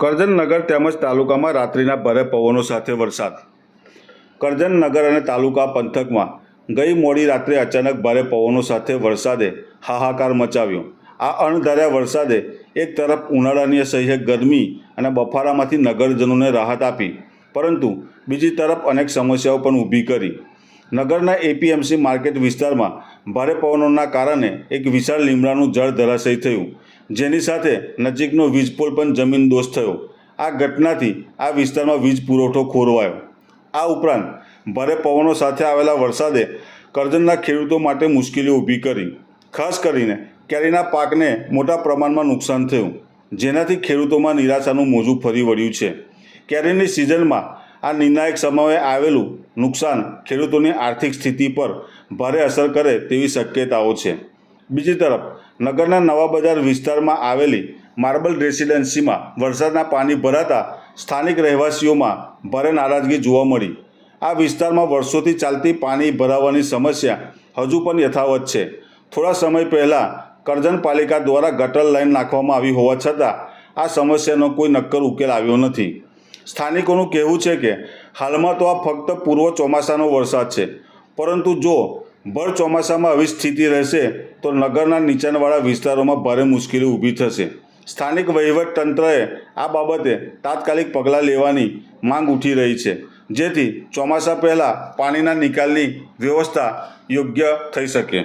કરજણ નગર તેમજ તાલુકામાં રાત્રિના ભારે પવનો સાથે વરસાદ. કરજણનગર અને તાલુકા પંથકમાં ગઈ મોડી રાત્રે અચાનક ભારે પવનો સાથે વરસાદે હાહાકાર મચાવ્યો. આ અણધાર્યા વરસાદે એક તરફ ઉનાળાની અસહ્ય ગરમી અને બફારામાંથી નગરજનોને રાહત આપી, પરંતુ બીજી તરફ અનેક સમસ્યાઓ પણ ઊભી કરી. નગરના એપીએમસી માર્કેટ વિસ્તારમાં ભારે પવનોના કારણે એક વિશાળ લીમડાનું જળ ધરાશયી થયું. જેની સાથે નજીકનો વીજપોલ પણ જમીન દોષ થયો. આ ઘટનાથી આ વિસ્તારમાં વીજ પુરવઠો ખોરવાયો. આ ઉપરાંત, ભારે પવનો સાથે આવેલા વરસાદે કરજણના ખેડૂતો માટે મુશ્કેલીઓ ઊભી કરી. ખાસ કરીને કેરીના પાકને મોટા પ્રમાણમાં નુકસાન થયું, જેનાથી ખેડૂતોમાં નિરાશાનું મોજું ફરી વળ્યું છે. કેરીની સિઝનમાં આ નિર્ણાયક સમયે આવેલું નુકસાન ખેડૂતોની આર્થિક સ્થિતિ પર ભારે અસર કરે તેવી શક્યતાઓ છે. બીજી તરફ, નગરના નવા બજાર વિસ્તારમાં આવેલી માર્બલ રેસિડેન્સીમાં વરસાદના પાણી ભરાતા સ્થાનિક રહેવાસીઓમાં ભારે નારાજગી જોવા મળી. આ વિસ્તારમાં વર્ષોથી ચાલતી પાણી ભરાવાની સમસ્યા હજુ પણ યથાવત છે. થોડા સમય પહેલાં કરજણ પાલિકા દ્વારા ગટર લાઈન નાખવામાં આવી હોવા છતાં આ સમસ્યાનો કોઈ નક્કર ઉકેલ આવ્યો નથી. સ્થાનિકોનું કહેવું છે કે, હાલમાં તો આ ફક્ત પૂર્વ ચોમાસાનો વરસાદ છે. પરંતુ જો ભર ચોમાસામાં આવી સ્થિતિ રહેશે તો નગરના નીચાણવાળા વિસ્તારોમાં ભારે મુશ્કેલી ઊભી થશે. સ્થાનિક વહીવટ તંત્રએ આ બાબતે તાત્કાલિક પગલાં લેવાની માંગ ઉઠી રહી છે, જેથી ચોમાસા પહેલાં પાણીના નિકાલની વ્યવસ્થા યોગ્ય થઈ શકે.